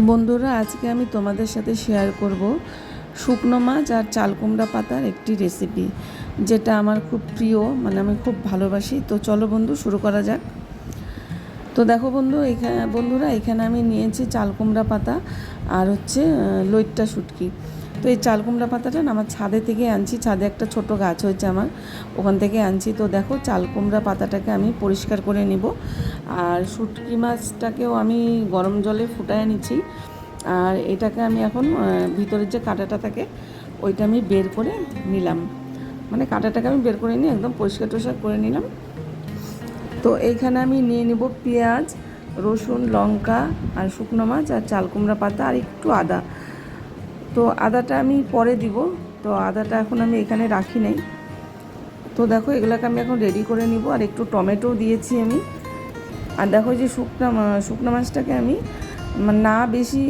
বন্ধুরা, আজকে আমি তোমাদের সাথে শেয়ার করব শুকনো মাছ আর চাল কুমড়া পাতার একটি রেসিপি যেটা আমার খুব প্রিয় মানে আমি খুব ভালোবাসি। তো চলো বন্ধু, শুরু করা যাক। তো দেখো বন্ধু এখানে বন্ধুরা, এখানে আমি নিয়েছি চাল কুমড়া পাতা আর হচ্ছে লইট্টা শুটকি। তো এই চাল কুমড়া পাতাটা আমার ছাদে থেকে আনছি। ছাদে একটা ছোট গাছ হয়েছে আমার। ওখান থেকে আনছি। তো দেখো চাল কুমড়া পাতাটাকে আমি পরিষ্কার করে নিব। আর শুটকি মাছটাকেও আমি গরম জলে ফুটায় নিচ্ছি। আর এটাকে আমি এখন ভিতরের যে কাঁটাটা থাকে, ওইটা আমি বের করে নিলাম। মানে কাঁটাটাকে আমি বের করে নিয়ে একদম পরিষ্কার টরিষ্কার করে নিলাম। তো এইখানে আমি নিয়ে নেব পেঁয়াজ, রসুন, লঙ্কা আর শুকনো মাছ আর চাল কুমড়া পাতা আর একটু আদা। তো আদাটা আমি পরে দিব। তো আদাটা এখন আমি এখানে রাখি নাই। তো দেখো, এগুলোকে আমি এখন রেডি করে নিব। আর একটু টমেটো দিয়েছি আমি। আর দেখো যে শুকনা শুকনো মাছটাকে আমি মানে না বেশি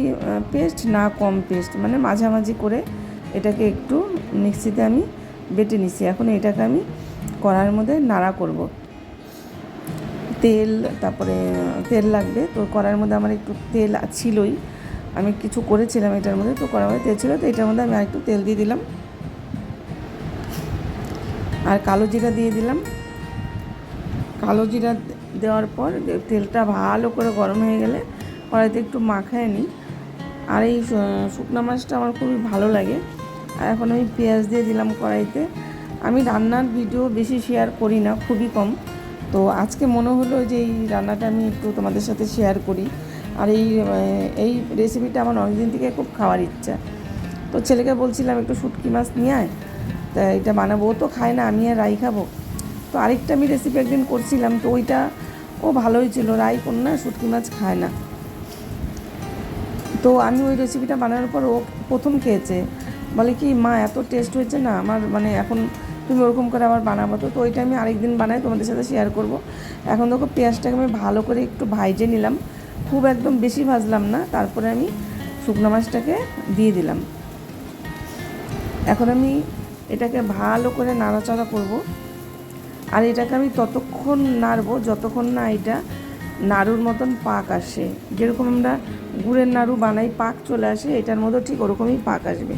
পেস্ট না কম পেস্ট মানে মাঝামাঝি করে এটাকে একটু মিক্সিতে আমি বেটে নিছি। এখন এটাকে আমি কড়ার মধ্যে নাড়া করব। তেল, তারপরে তেল লাগবে। তো কড়ার মধ্যে আমার একটু তেল ছিলই। আমি কিছু করেছিলাম এটার মধ্যে, তো মধ্যে তেল ছিল, তো এটার মধ্যে আমি আরেকটু তেল দিয়ে দিলাম। আর কালো জিরা দিয়ে দিলাম। কালো জিরা দেওয়ার পর তেলটা ভালো করে গরম হয়ে গেলে কড়াইতে একটু মাখায় নিই। আর এই শুকনো মাছটা আমার খুবই ভালো লাগে। আর এখন আমি পেঁয়াজ দিয়ে দিলাম কড়াইতে। আমি রান্নার ভিডিও বেশি শেয়ার করি না, খুবই কম। তো আজকে মনে হলো যে এই রান্নাটা আমি একটু তোমাদের সাথে শেয়ার করি। আর এই এই রেসিপিটা আমার অনেকদিন থেকে খুব খাওয়ার ইচ্ছা। তো ছেলেকে বলছিলাম, একটু শুটকি মাছ নিয়ে আয়। তা এটা বানাবো। তো খায় না, আমি আর রাই খাব। তো আরেকটা আমি রেসিপি একদিন করছিলাম, তো ওইটা ও ভালোই ছিল। রাই কোন না শুটকি মাছ খায় না। তো আমি ওই রেসিপিটা বানানোর পর ও প্রথম খেয়েছে। বলে কি, মা, এত টেস্ট হয়েছে না, আমার মানে এখন তুমি ওরকম করে আবার বানাবো। তো তো ওইটা আমি আরেকদিন বানাই, তোমাদের সাথে শেয়ার করব। এখন দেখো পেঁয়াজটাকে আমি ভালো করে একটু ভাইজে নিলাম। খুব একদম বেশি ভাজলাম না, তারপরে আমি শুকনো মাছটাকে দিয়ে দিলাম। এখন আমি এটাকে ভালো করে নাড়াচাড়া করব। আর এটাকে আমি ততক্ষণ নাড়বো যতক্ষণ না এটা নাড়ুর মতন পাক আসে। যেরকম আমরা গুড়ের নাড়ু বানাই, পাক চলে আসে, এটার মধ্যে ঠিক ওরকমই পাক আসবে।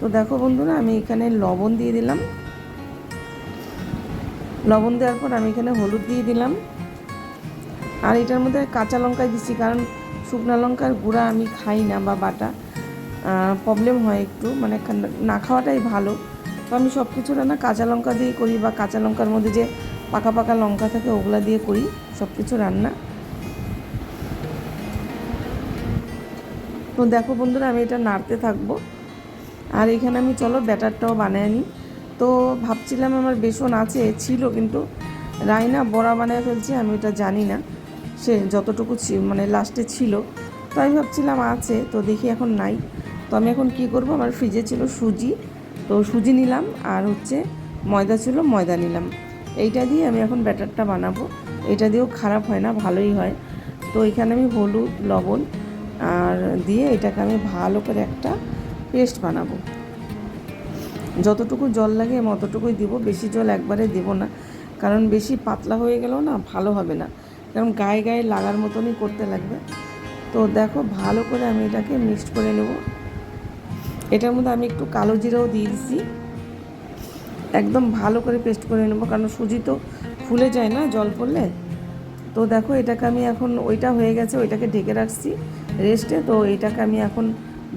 তো দেখো বন্ধুরা, আমি এখানে লবণ দিয়ে দিলাম। লবণ দেওয়ার পর আমি এখানে হলুদ দিয়ে দিলাম। আর এটার মধ্যে কাঁচা লঙ্কা দিচ্ছি কারণ শুকনো লঙ্কার গুঁড়া আমি খাই না বা বাটা। প্রবলেম হয় একটু মানে না খাওয়াটাই ভালো। তো আমি সব কিছু রান্না কাঁচা লঙ্কা দিয়ে করি বা কাঁচা লঙ্কার মধ্যে যে পাকা পাকা লঙ্কা থাকে ওগুলা দিয়ে করি সব কিছু রান্না। তো দেখো বন্ধুরা, আমি এটা নাড়তে থাকব। আর এখানে আমি, চলো, ব্যাটারটাও বানিয়ে নিই। তো ভাবছিলাম আমার বেসন আছে, ছিল কিন্তু রায়না বড়া বানায় ফেলছে, আমি এটা জানি না। সে যতটুকু মানে লাস্টে ছিল। তো আমি ভাবছিলাম, আছে, তো দেখি এখন নাই। তো আমি এখন কি করব? আমার ফ্রিজে ছিল সুজি। তো সুজি নিলাম, আর হচ্ছে ময়দা ছিল, ময়দা নিলাম। এইটা দিয়ে আমি এখন ব্যাটারটা বানাবো। এটা দিয়েও খারাপ হয় না, ভালোই হয়। তো এখানে আমি হলুদ, লবণ, আর দিয়ে এটাকে আমি ভালো করে একটা পেস্ট বানাবো। যতটুকু জল লাগে আমি অতটুকুই দিব, বেশি জল একবারে দেব না। কারণ বেশি পাতলা হয়ে গেলেও না ভালো হবে না। কারণ গায়ে গায়ে লাগার মতনই করতে লাগবে। তো দেখো, ভালো করে আমি এটাকে মিক্সড করে নেব। এটার মধ্যে আমি একটু কালো জিরাও দিয়ে দিচ্ছি একদম ভালো করে পেস্ট করে নেব, কারণ সুজি তো ফুলে যায় না জল পড়লে। তো দেখো, এটাকে আমি এখন, ওইটা হয়ে গেছে, ওইটাকে ঢেকে রাখছি রেস্টে। তো এটাকে আমি এখন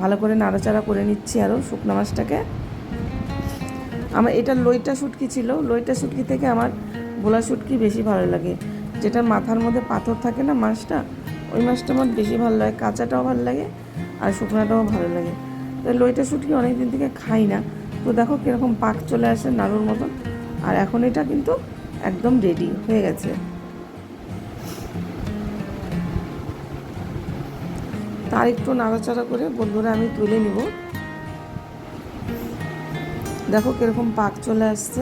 ভালো করে নাড়াচাড়া করে নিচ্ছি আরও শুকনো মাছটাকে। আমার এটা লইটা শুটকি ছিল, লইটা শুটকি থেকে আমার বোলা শুটকি বেশি ভালো লাগে। যেটার মাথার মধ্যে পাথর থাকে না মাছটা, ওই মাছটা আমার বেশি ভালো লাগে, কাঁচাটাও ভালো লাগে আর শুকনাটাও ভালো লাগে। তো লইটা শুটকি অনেক দিন থেকে খাই না। তো দেখো কীরকম পাক চলে আসে নাড়ুর মতন। আর এখন এটা কিন্তু একদম রেডি হয়ে গেছে। তার একটু নাড়াচাড়া করে বন্ধুরা আমি তুলে নিব। দেখো কীরকম পাক চলে আসছে।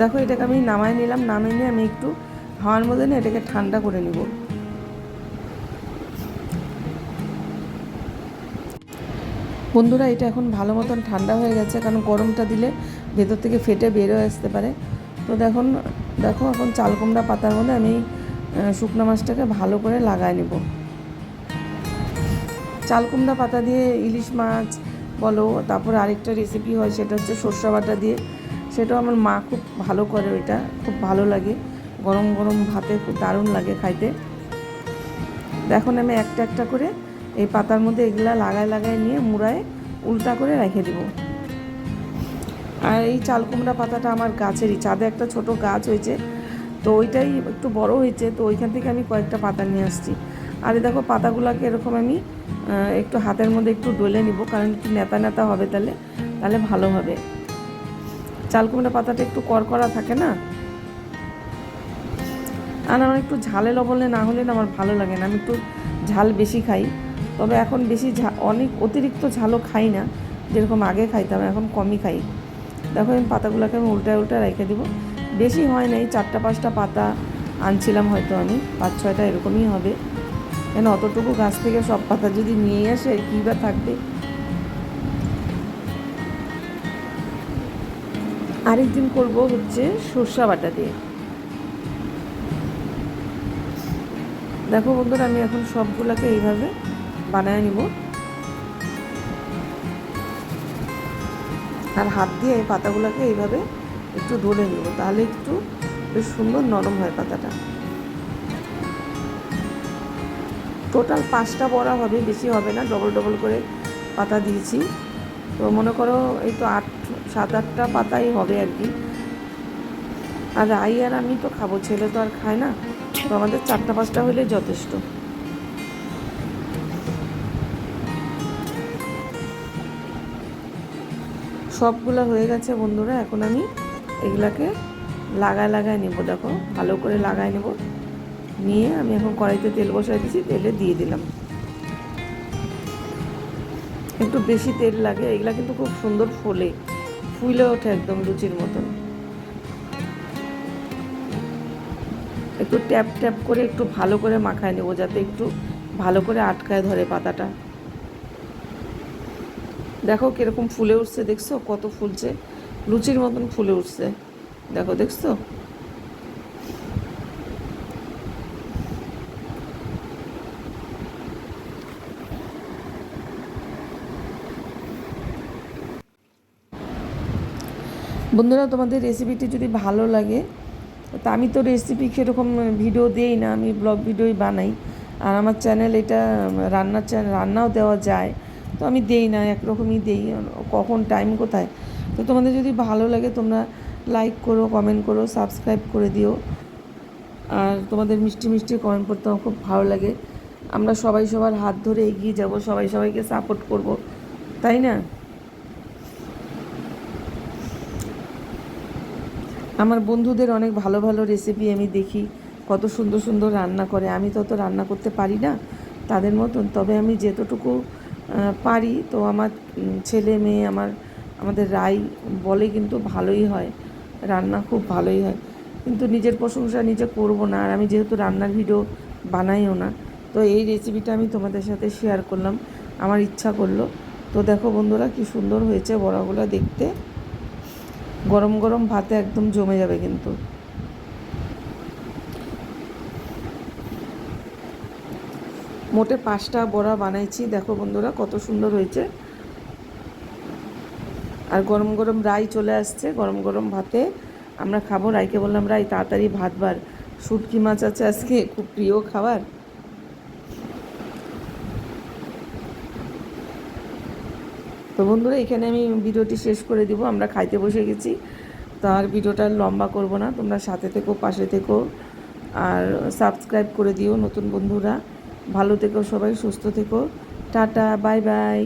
দেখো, এটাকে আমি নামাই নিলাম, নামিয়ে নিয়ে আমি একটু হাওয়ার মধ্যে না এটাকে ঠান্ডা করে নিব। বন্ধুরা, এটা এখন ভালো মতন ঠান্ডা হয়ে গেছে, কারণ গরমটা দিলে ভেতর থেকে ফেটে বেরো আসতে পারে। তো দেখুন, দেখো, এখন চাল কুমড়া পাতার মধ্যে আমি শুকনো মাছটাকে ভালো করে লাগায় নেব। চাল কুমড়া পাতা দিয়ে ইলিশ মাছ বলো, তারপরে আরেকটা রেসিপি হয়, সেটা হচ্ছে সর্ষা বাটা দিয়ে। সেটাও আমার মা খুব ভালো করে ওইটা, খুব ভালো লাগে। গরম গরম ভাতে খুব দারুণ লাগে খাইতে। এখন আমি একটা একটা করে এই পাতার মধ্যে এগুলা লাগায় লাগায় নিয়ে মুড়ায় উল্টা করে রেখে দিব। আর এই চাল কুমড়া পাতাটা আমার গাছেরই। চাঁদে একটা ছোট গাছ হয়েছে, তো ওইটাই একটু বড় হয়েছে, তো ওইখান থেকে আমি কয়েকটা পাতা নিয়ে আসছি। আর এই দেখো, পাতাগুলোকে এরকম আমি একটু হাতের মধ্যে একটু ডলে নিব, কারণ একটু নেতা নেতা হবে তাহলে তাহলে ভালো হবে। চাল কুমড়া পাতাটা একটু করকরা থাকে না? আর আমার একটু ঝালে লবণে না হলে না আমার ভালো লাগে না। আমি একটু ঝাল বেশি খাই। তবে এখন বেশি অনেক অতিরিক্ত ঝালও খাই না। যেরকম আগে খাইতাম, এখন কমই খাই। দেখো আমি পাতাগুলোকে আমি উল্টায় উল্টায় রেখে দিব। বেশি হয় নাই, চারটা পাঁচটা পাতা আনছিলাম হয়তো আমি। পাঁচ ছয়টা এরকমই হবে। কেন অতটুকু গাছ থেকে সব পাতা যদি নিয়ে আসে, কী বা থাকবে? আরেকদিন করব হচ্ছে সর্ষা বাটা দিয়ে। দেখো বন্ধুরা, আমি এখন সবগুলোকে এইভাবে বানায় নিব। আর হাত দিয়ে এই পাতাগুলোকে এইভাবে একটু ধরে নিব, তাহলে একটু বেশ সুন্দর নরম হয় পাতাটা। টোটাল পাঁচটা বড়া হবে, বেশি হবে না ডবল ডবল করে পাতা দিয়েছি। তো মনে করো এই তো আট সাত আটটা পাতাই হবে আর কি। আর রাই আর আমি তো খাব, ছেলে তো আর খায় না। তো আমাদের চারটা, পাঁচটা হলে যথেষ্ট। সবগুলো হয়ে গেছে বন্ধুরা, এখন আমি এগুলাকে লাগায় লাগায় নেব, দেখো। ভালো করে লাগায় নেব। নিয়ে আমি এখন কড়াইতে তেল বসাই দিয়েছি, তেলে দিয়ে দিলাম। একটু বেশি তেল লাগে, এগুলা কিন্তু খুব সুন্দর ফোলে। ফুলে ওঠে একদম লুচির মতন। একটু ট্যাপ ট্যাপ করে একটু ভালো করে মাখায় নেব, যাতে একটু ভালো করে আটকায় ধরে পাতাটা। দেখো কীরকম ফুলে উঠছে, দেখছ? কত ফুলছে। লুচির মতন ফুলে উঠছে। দেখো, দেখছ? বন্ধুরা, তোমাদের রেসিপিটি যদি ভালো লাগে, তা আমি তো রেসিপি সেরকম ভিডিও দেই না, আমি ব্লগ ভিডিওই বানাই। আর আমার চ্যানেল এটা রান্নার চ্যানেল রান্নাও দেওয়া যায়। তো আমি দেই না, একরকমই দেই। কখন টাইম কোথায়? তো তোমাদের যদি ভালো লাগে, তোমরা লাইক করো কমেন্ট করো সাবস্ক্রাইব করে দিও। আর তোমাদের মিষ্টি মিষ্টি কমেন্ট করতে আমার খুব ভালো লাগে। আমরা সবাই সবার হাত ধরে এগিয়ে যাব, সবাই সবাইকে সাপোর্ট করব। তাই না? আমার বন্ধুদের অনেক ভালো ভালো রেসিপি আমি দেখি, কত সুন্দর সুন্দর রান্না করে। আমি তো অত রান্না করতে পারি না তাদের মতন, তবে আমি যেতটুকু পারি তো আমার ছেলে মেয়ে আমার, আমাদের রাই বলে কিন্তু ভালোই হয়, রান্না খুব ভালোই হয়। কিন্তু নিজের প্রশংসা নিজে করব না, আর আমি যেহেতু রান্নার ভিডিও বানাইও না, তো এই রেসিপিটা আমি তোমাদের সাথে শেয়ার করলাম, আমার ইচ্ছা করল। তো দেখো বন্ধুরা কি সুন্দর হয়েছে বড়াগুলো দেখতে। গরম গরম ভাতে একদম জমে যাবে কিন্তু। মোটে পাঁচটা বড়া বানাইছি। দেখো বন্ধুরা, কত সুন্দর হয়েছে। আর গরম গরম রাই চলে আসছে। গরম গরম ভাতে আমরা খাব। রাইকে বললাম, রাই, তাড়াতাড়ি ভাত বার। শুটকি মাছ আছে আজকে, খুব প্রিয় খাবার। তো বন্ধুরা, এখানে আমি ভিডিওটি শেষ করে দিব। আমরা খাইতে বসে গেছি। তো আর ভিডিওটা লম্বা করব না। তোমরা সাথে থেকো, পাশে থেকো। আর সাবস্ক্রাইব করে দিও নতুন বন্ধুরা। ভালো থেকো সবাই, সুস্থ থেকো। Tata, bye bye.